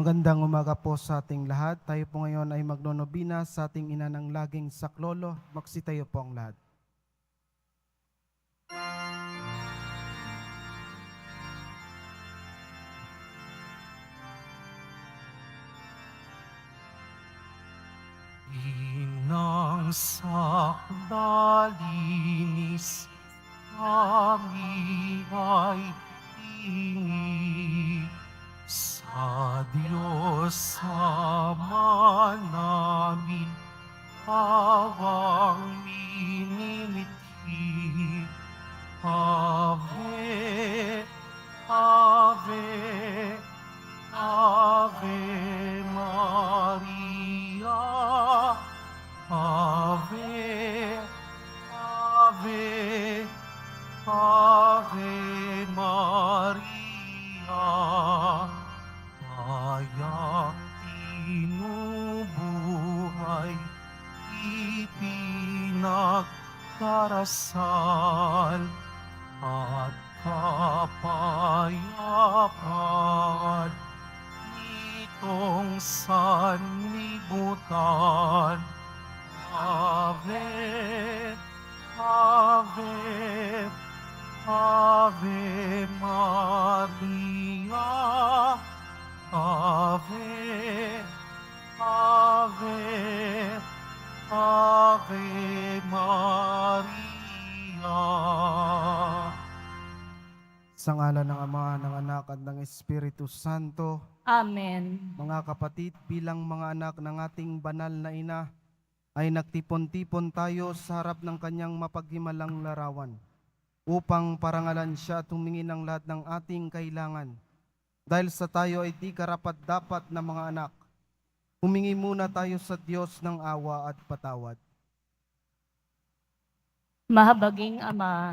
Magandang umaga po sa ating lahat. Tayo po ngayon ay magnonobina sa ating ina ng laging saklolo. Magsitayo po ang lahat. graça Sa ngala ng Ama, ng Anak at ng Espiritu Santo, Amen. mga kapatid, bilang mga anak ng ating banal na ina, ay nagtipon-tipon tayo sa harap ng kanyang mapaghimalang larawan upang parangalan siya at humingi ng lahat ng ating kailangan. Dahil sa tayo ay di karapat-dapat na mga anak, humingi muna tayo sa Diyos ng awa at patawad. Mahabaging Ama,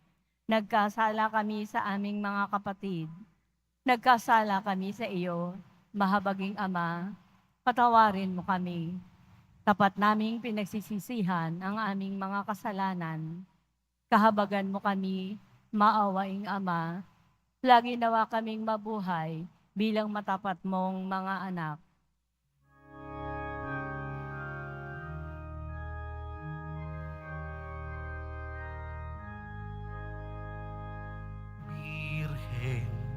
Nagkasala kami sa aming mga kapatid. Nagkasala kami sa iyo, mahabaging Ama. Patawarin mo kami. Tapat naming pinagsisisihan ang aming mga kasalanan. Kahabagan mo kami, maawaing Ama. Lagi nawa kaming mabuhay bilang matapat mong mga anak.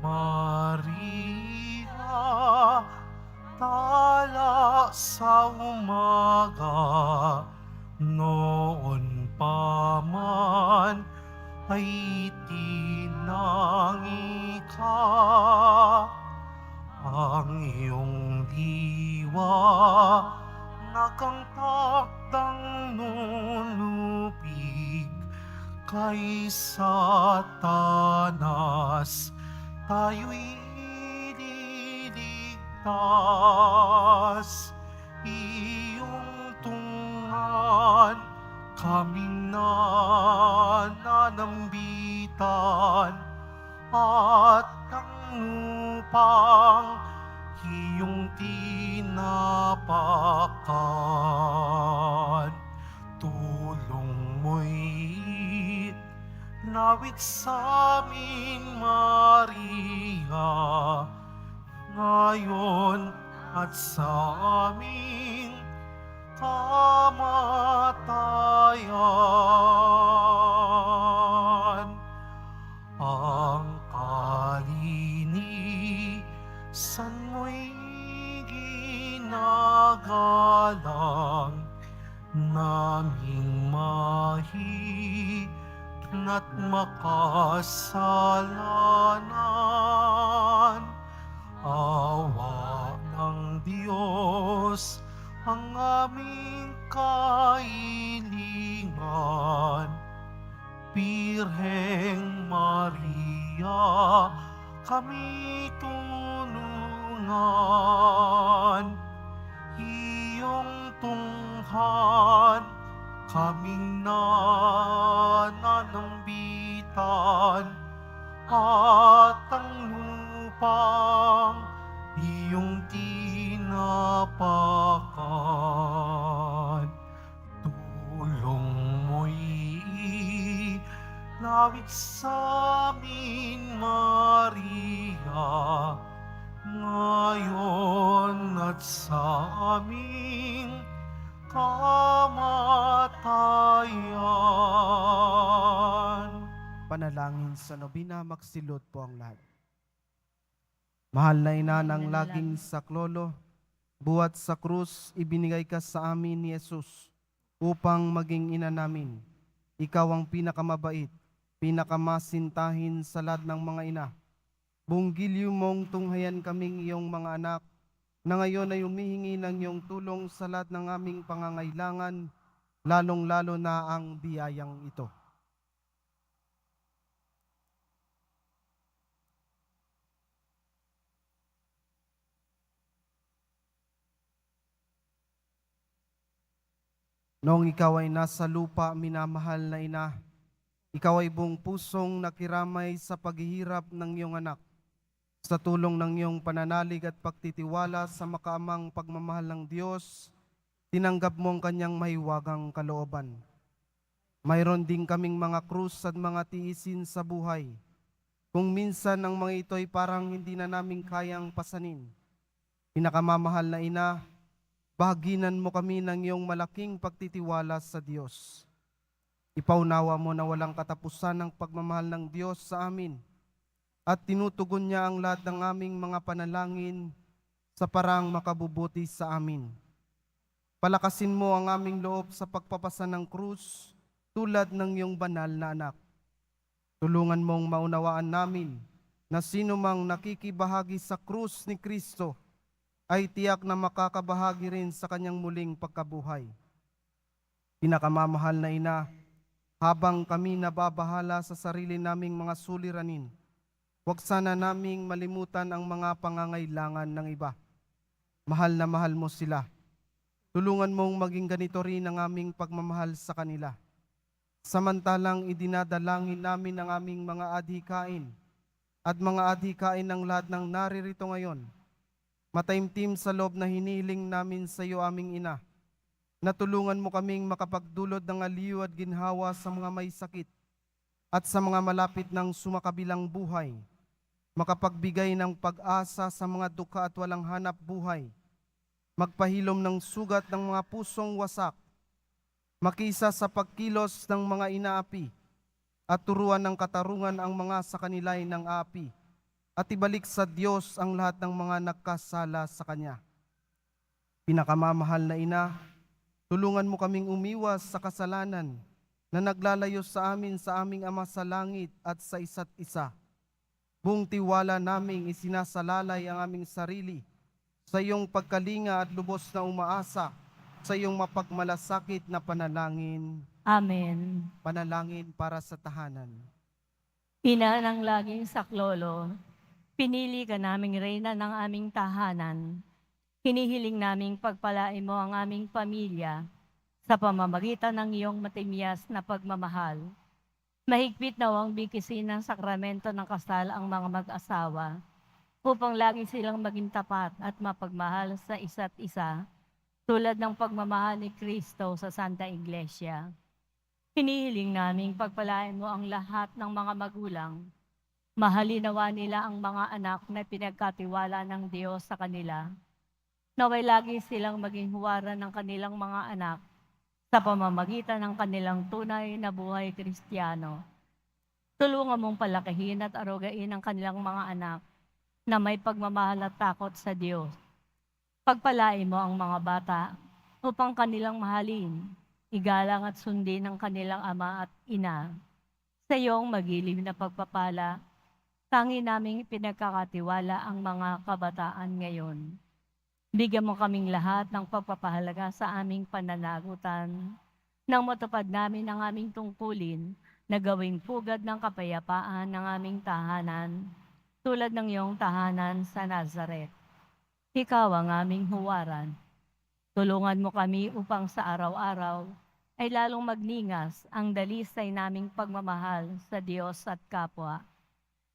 Maria, tala sa umaga, noon pa man ay tinangi ka. Ang iyong diwa na kang takdang nulupig kay satanas tayo'y ililigtas iyong tungan kaming nananambitan at ang lupang iyong tinapakan. Tulong mo'y nawit sa amin, Maria, ngayon at sa aming kamatayan. Ang kalinisan mo'y ginagalang naming mahi at makasalanan. Awa ng Diyos ang aming kailingan. Birheng Maria, kami tulungan. iyong tunghan, kaming nananambitan, at ang lupang iyong tinapakan. Tulong mo'y lawig sa amin, Maria, ngayon at sa aming kamatayan. Panalangin sa nobina, magsilot po ang lahat. Mahal na ina ng laging saklolo, buhat sa krus, ibinigay ka sa amin ni Jesus upang maging ina namin. Ikaw ang pinakamabait, pinakamasintahin sa lahat ng mga ina. Buong giliw mong tunghayan kaming iyong mga anak, na ngayon ay humihingi ng iyong tulong sa lahat ng aming pangangailangan, lalong-lalo na ang biyayang ito. Noong ikaw ay nasa lupa, minamahal na ina, ikaw ay buong pusong nakiramay sa paghihirap ng iyong anak. Sa tulong ng iyong pananalig at pagtitiwala sa makaamang pagmamahal ng Diyos, tinanggap mo ang kanyang mahiwagang kalooban. Mayroon din kaming mga krus at mga tiisin sa buhay. Kung minsan ang mga ito ay parang hindi na namin kayang pasanin. Pinakamamahal na ina, bahaginan mo kami ng iyong malaking pagtitiwala sa Diyos. Ipaunawa mo na walang katapusan ang pagmamahal ng Diyos sa amin at tinutugon niya ang lahat ng aming mga panalangin sa parang makabubuti sa amin. Palakasin mo ang aming loob sa pagpapasa ng krus tulad ng iyong banal na anak. Tulungan mong maunawaan namin na sino mang nakikibahagi sa krus ni Kristo ay tiyak na makakabahagi rin sa kanyang muling pagkabuhay. Pinakamamahal na ina, habang kami nababahala sa sarili naming mga suliranin, huwag sana naming malimutan ang mga pangangailangan ng iba. Mahal na mahal mo sila. Tulungan mong maging ganito rin ang aming pagmamahal sa kanila. Samantalang idinadalangin namin ang aming mga adhikain at mga adhikain ng lahat ng naririto ngayon mataimtim sa loob na hinihiling namin sa iyo aming ina, na tulungan mo kaming makapagdulot ng aliw at ginhawa sa mga may sakit at sa mga malapit ng sumakabilang buhay, makapagbigay ng pag-asa sa mga duka at walang hanap buhay, magpahilom ng sugat ng mga pusong wasak, makisa sa pagkilos ng mga inaapi, at turuan ng katarungan ang mga sa kanilay ng api at ibalik sa Diyos ang lahat ng mga nagkasala sa Kanya. Pinakamamahal na ina, tulungan mo kaming umiwas sa kasalanan na naglalayo sa amin sa aming Ama sa langit at sa isa't isa. Buong tiwala naming isinasalalay ang aming sarili sa iyong pagkalinga at lubos na umaasa sa iyong mapagmalasakit na panalangin, Amen. panalangin para sa tahanan. Ina ng laging saklolo, pinili ka naming reyna ng aming tahanan. Hinihiling naming pagpalain mo ang aming pamilya sa pamamagitan ng iyong matimyas na pagmamahal. Mahigpit na ang bikisin ng sakramento ng kasal ang mga mag-asawa upang lagi silang maging tapat at mapagmahal sa isa't isa tulad ng pagmamahal ni Kristo sa Santa Iglesia. Hinihiling naming pagpalain mo ang lahat ng mga magulang Mahalinawa nila ang mga anak na pinagkatiwala ng Diyos sa kanila. Naway lagi silang maging huwaran ng kanilang mga anak sa pamamagitan ng kanilang tunay na buhay kristyano. Tulungan mong palakihin at arugain ang kanilang mga anak na may pagmamahal at takot sa Diyos. Pagpalain mo ang mga bata upang kanilang mahalin, igalang at sundin ang kanilang ama at ina. Sa iyong magiliw na pagpapala, Tangi naming pinagkakatiwala ang mga kabataan ngayon. Bigyan mo kaming lahat ng pagpapahalaga sa aming pananagutan nang matupad namin ang aming tungkulin na gawing pugad ng kapayapaan ng aming tahanan tulad ng iyong tahanan sa Nazaret. Ikaw ang aming huwaran. Tulungan mo kami upang sa araw-araw ay lalong magningas ang dalisay naming pagmamahal sa Diyos at kapwa.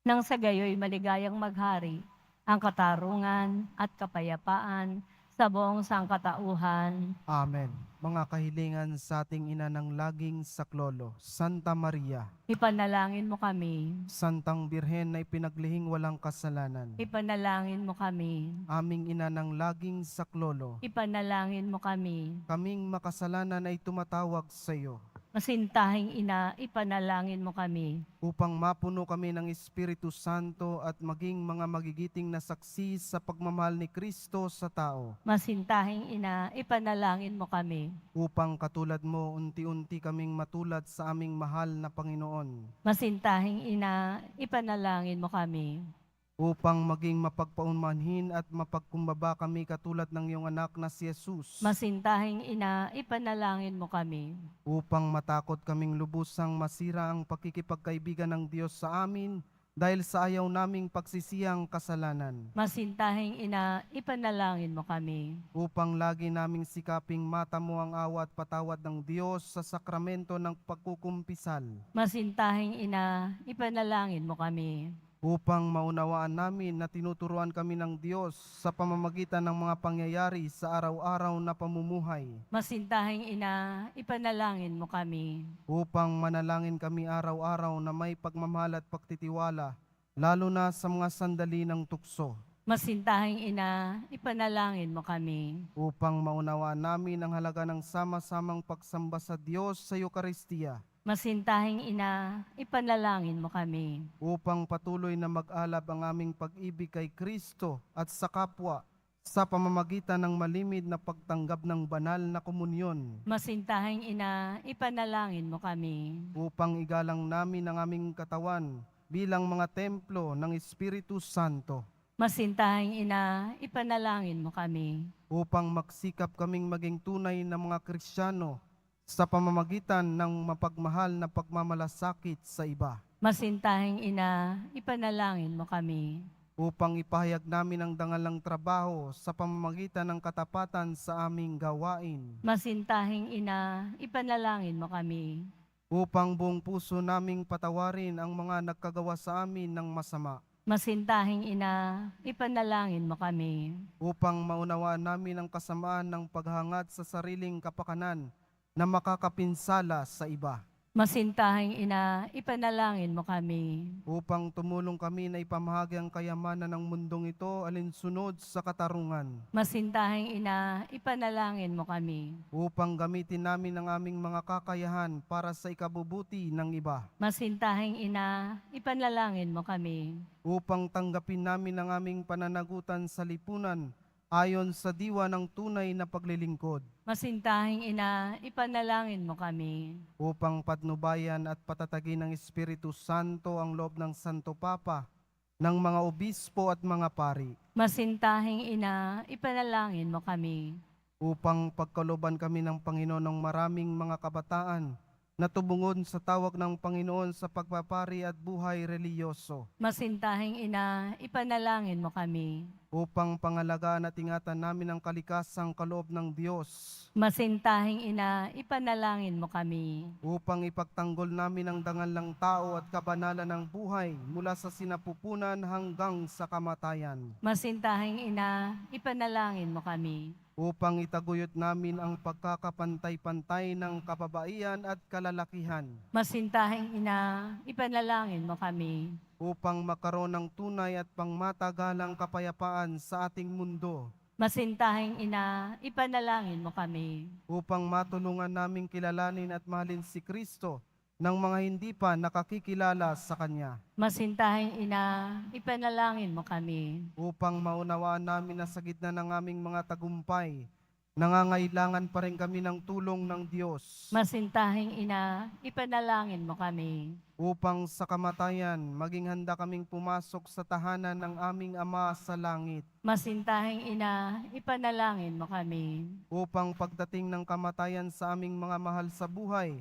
Nang sa gayoy maligayang maghari ang katarungan at kapayapaan sa buong sangkatauhan. Amen. Mga kahilingan sa ating ina ng laging saklolo, Santa Maria, Ipanalangin mo kami. Santang Birhen na ipinaglihing walang kasalanan, Ipanalangin mo kami. aming ina ng laging saklolo, Ipanalangin mo kami. kaming makasalanan ay tumatawag sa iyo Masintahing ina, ipanalangin mo kami. upang mapuno kami ng Espiritu Santo at maging mga magigiting na saksi sa pagmamahal ni Kristo sa tao, Masintahing ina, ipanalangin mo kami. Upang katulad mo unti-unti kaming matulad sa aming mahal na Panginoon, Masintahing ina, ipanalangin mo kami. upang maging mapagpaunmanhin at mapagkumbaba kami katulad ng iyong anak na si Jesus, Masintahing ina, ipanalangin mo kami. upang matakot kaming lubusang masira ang pakikipagkaibigan ng Diyos sa amin dahil sa ayaw naming pagsisiyang kasalanan. Masintahing ina, ipanalangin mo kami. upang lagi naming sikaping mata mo ang awa at patawad ng Diyos sa sakramento ng pagkukumpisal, Masintahing ina, ipanalangin mo kami. Upang maunawaan namin na tinuturuan kami ng Diyos sa pamamagitan ng mga pangyayari sa araw-araw na pamumuhay, Masintahing ina, ipanalangin mo kami. upang manalangin kami araw-araw na may pagmamahal at pagtitiwala, lalo na sa mga sandali ng tukso, Masintahing ina, ipanalangin mo kami. upang maunawaan namin ang halaga ng sama-samang pagsamba sa Diyos sa Eukaristiya, Masintahing ina, ipanalangin mo kami. upang patuloy na mag-alab ang aming pag-ibig kay Kristo at sa kapwa sa pamamagitan ng malimid na pagtanggap ng banal na komunyon Masintahing ina, ipanalangin mo kami. upang igalang namin ang aming katawan bilang mga templo ng Espiritu Santo Masintahing ina, ipanalangin mo kami. upang magsikap kaming maging tunay na mga Kristiyano sa pamamagitan ng mapagmahal na pagmamalasakit sa iba Masintahing ina, ipanalangin mo kami. upang ipahayag namin ang dangal ng trabaho sa pamamagitan ng katapatan sa aming gawain Masintahing ina, ipanalangin mo kami. upang buong puso naming patawarin ang mga nagkagawa sa amin ng masama, Masintahing ina, ipanalangin mo kami. upang maunawaan namin ang kasamaan ng paghangad sa sariling kapakanan na makakapinsala sa iba, Masintahing ina, ipanalangin mo kami. upang tumulong kami na ipamahagi ang kayamanan ng mundong ito alinsunod sa katarungan, Masintahing ina, ipanalangin mo kami. upang gamitin namin ang aming mga kakayahan para sa ikabubuti ng iba, Masintahing ina, ipanalangin mo kami. upang tanggapin namin ang aming pananagutan sa lipunan ayon sa diwa ng tunay na paglilingkod. Masintahing ina, ipanalangin mo kami. upang patnubayan at patatagin ng Espiritu Santo ang loob ng Santo Papa, ng mga obispo at mga pari, Masintahing ina, ipanalangin mo kami. upang pagkaloban kami ng Panginoon ng maraming mga kabataan na tubungod sa tawag ng Panginoon sa pagpapari at buhay reliyoso, Masintahing ina, ipanalangin mo kami. Upang pangalagaan at ingatan namin ang kalikasang kaloob ng Diyos, Masintahing ina, ipanalangin mo kami. upang ipagtanggol namin ang dangal ng tao at kabanalan ng buhay mula sa sinapupunan hanggang sa kamatayan. Masintahing ina, ipanalangin mo kami. upang itaguyod namin ang pagkakapantay-pantay ng kababaihan at kalalakihan, Masintahing ina, ipanalangin mo kami. Upang makaroon ng tunay at pangmatagalang kapayapaan sa ating mundo, Masintahing ina, ipanalangin mo kami. upang matulungan naming kilalanin at mahalin si Kristo ng mga hindi pa nakakikilala sa Kanya, Masintahing ina, ipanalangin mo kami. upang maunawaan namin na sa gitna ng aming mga tagumpay, nangangailangan pa rin kami ng tulong ng Diyos. Masintahing ina, ipanalangin mo kami. Upang sa kamatayan maging handa kaming pumasok sa tahanan ng aming Ama sa langit, Masintahing ina, ipanalangin mo kami. upang pagdating ng kamatayan sa aming mga mahal sa buhay,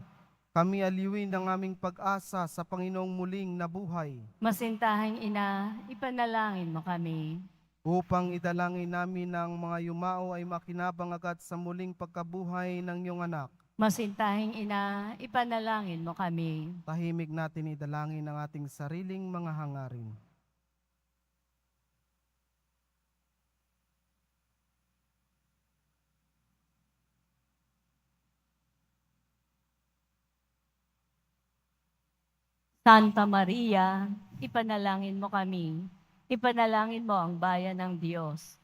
kami aliwin ng aming pag-asa sa Panginoong muling nabuhay, Masintahing ina, ipanalangin mo kami. upang idalangin namin ng mga yumao ay makinabang agad sa muling pagkabuhay ng iyong anak. Masintahing ina, ipanalangin mo kami. Tahimik natin idalangin ang ating sariling mga hangarin. Santa Maria, ipanalangin mo kami. Ipanalangin mo ang bayan ng Diyos.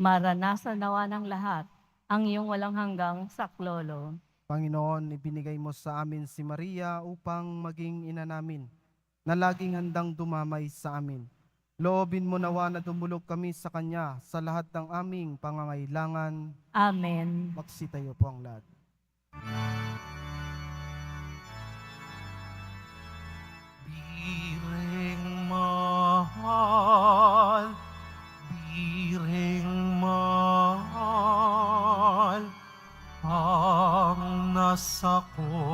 Maranasan nawa ng lahat ang iyong walang hanggang saklolo. Panginoon, ibinigay mo sa amin si Maria upang maging ina namin, na laging handang dumamay sa amin. Loobin mo nawa na dumulog kami sa Kanya sa lahat ng aming pangangailangan. Amen. Magsitayo po ang lahat. Biring nasa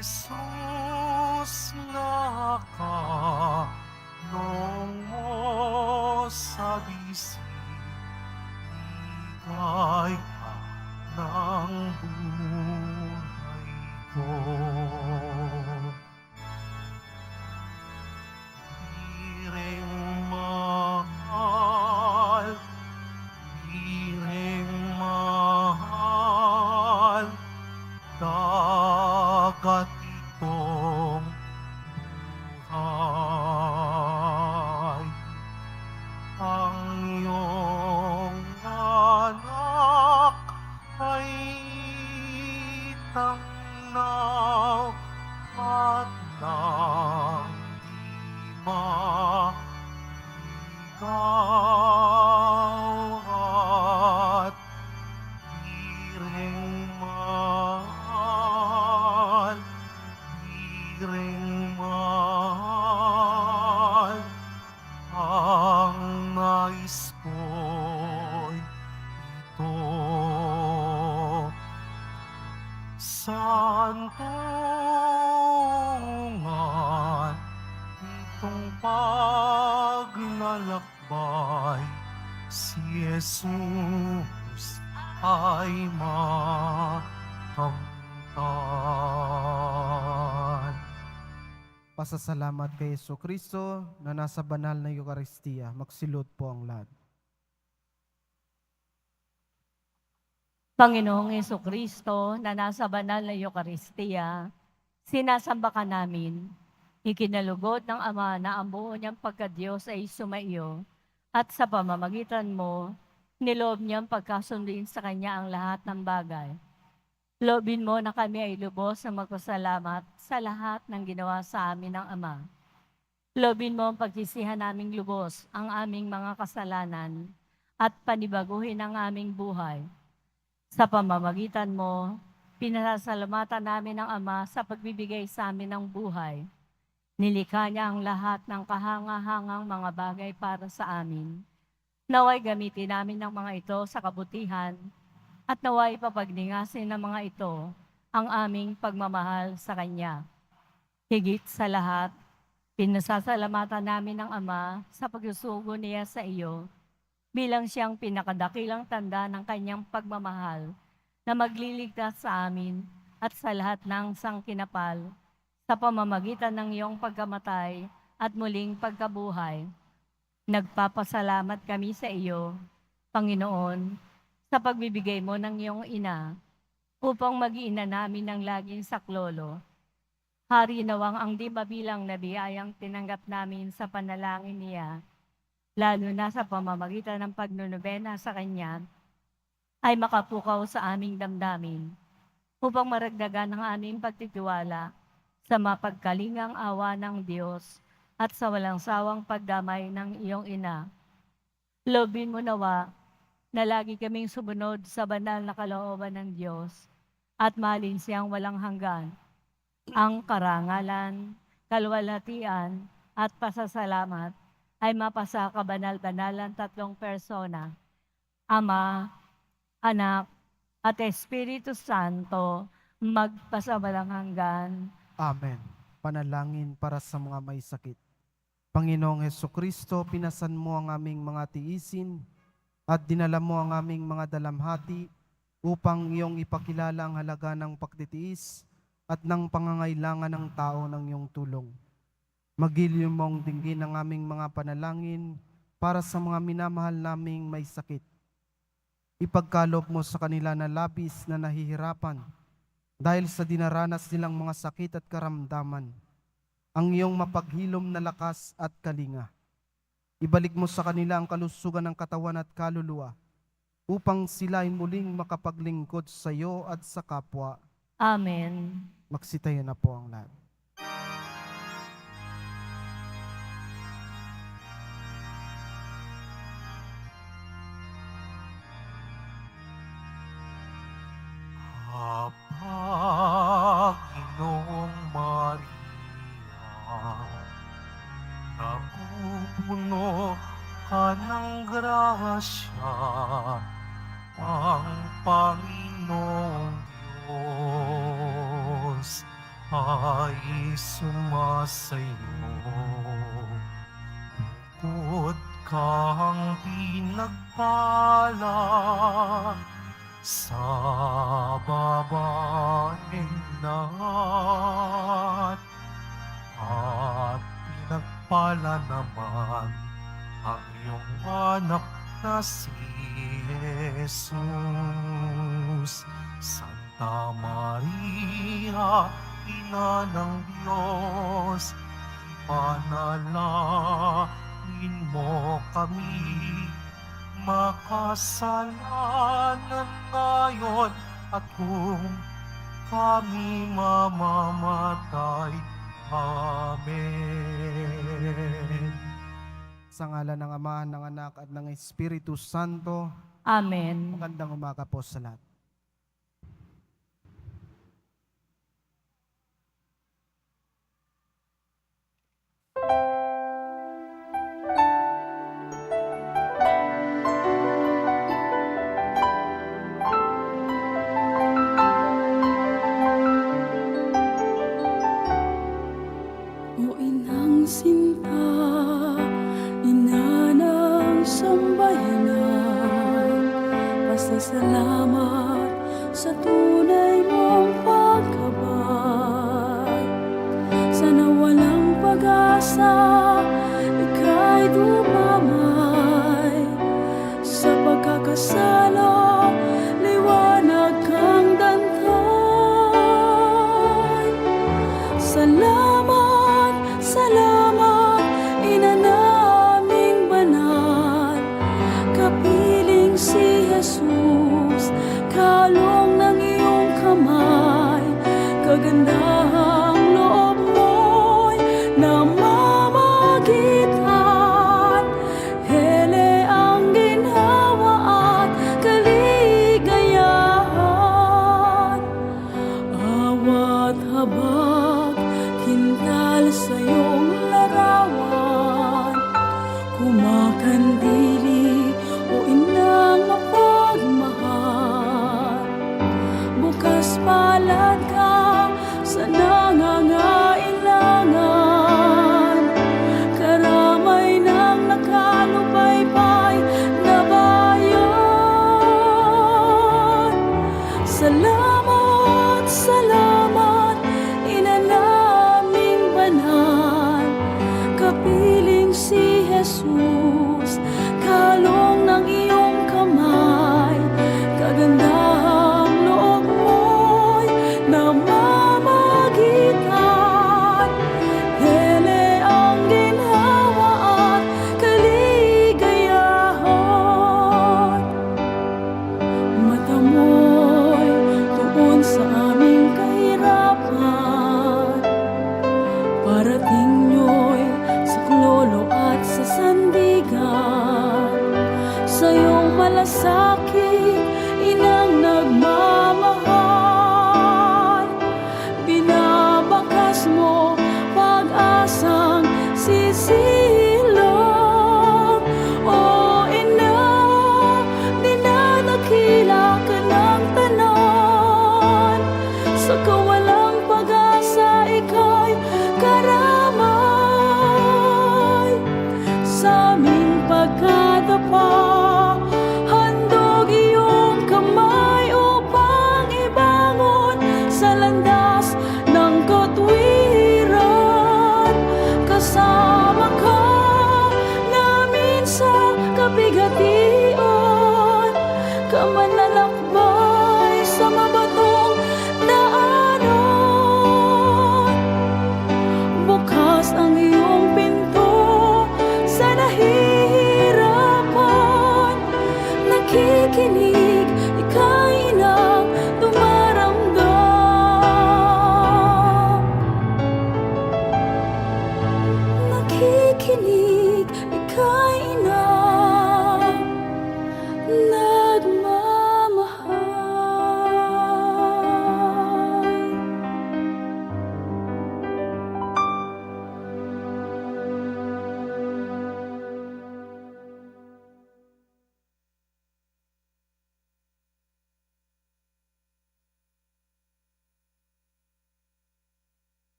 Jesus nakanong mo sa bisig Ika'y ng buhay ko 啊。Pasasalamat kay Yeso Kristo na nasa banal na Eucharistia. Magsilot po ang lahat. Panginoong Yeso Kristo na nasa banal na Eucharistia, sinasamba ka namin. Ikinalugod ng Ama na ang buo niyang pagkadiyos ay sumaiyo at sa pamamagitan mo, niloob niyang pagkasunduin sa Kanya ang lahat ng bagay. Loobin mo na kami ay lubos na magpasalamat sa lahat ng ginawa sa amin ng Ama. Loobin mo ang pagsisihan naming lubos ang aming mga kasalanan at panibaguhin ang aming buhay. Sa pamamagitan mo, pinasasalamatan namin ang Ama sa pagbibigay sa amin ng buhay. Nilikha niya ang lahat ng kahangahangang mga bagay para sa amin. Naway gamitin namin ang mga ito sa kabutihan at naway papagningasin ng mga ito ang aming pagmamahal sa Kanya. Higit sa lahat, pinasasalamatan namin ang Ama sa pagsusugo niya sa iyo bilang siyang pinakadakilang tanda ng kanyang pagmamahal na magliligtas sa amin at sa lahat ng sangkinapal sa pamamagitan ng iyong pagkamatay at muling pagkabuhay. Nagpapasalamat kami sa iyo, Panginoon, sa pagbibigay mo ng iyong ina upang mag-iina namin ng laging saklolo. Hari nawang ang di mabilang na biyayang tinanggap namin sa panalangin niya lalo na sa pamamagitan ng pagnunubena sa Kanya, ay makapukaw sa aming damdamin upang maragdagan ang aming pagtitiwala sa mapagkalingang awa ng Diyos at sa walang sawang pagdamay ng iyong ina. Lobin mo nawa na lagi kaming sumunod sa banal na kalooban ng Diyos at mahalin siyang walang hanggan. Ang karangalan, kalwalatian at pasasalamat ay mapasa kabanal-banalan tatlong persona, Ama, Anak, at Espiritu Santo, magpasawalang hanggan. Amen. Panalangin para sa mga may sakit. Panginoong Heso Kristo, pinasan mo ang aming mga tiisin at dinala mo ang aming mga dalamhati upang iyong ipakilala ang halaga ng pagtitiis at ng pangangailangan ng tao ng iyong tulong. Magiliw mong dinggin ang aming mga panalangin para sa mga minamahal naming may sakit. Ipagkaloob mo sa kanila na labis na nahihirapan dahil sa dinaranas nilang mga sakit at karamdaman, ang iyong mapaghilom na lakas at kalinga. Ibalik mo sa kanila ang kalusugan ng katawan at kaluluwa upang sila ay muling makapaglingkod sa iyo at sa kapwa. Amen. Magsitayo na po ang lahat. Kang pinagpala, sa babaeng lahat at pinagpala naman ang iyong anak na si Jesus. Santa Maria, Ina ng Diyos, panalangin mo kami makasalanan ngayon at kung kami mamamatay. Amen. Sa ngalan ng Ama, ng Anak at ng Espiritu Santo, Amen. magandang umaga po sa lahat. alone. nakikinig, ika'y ina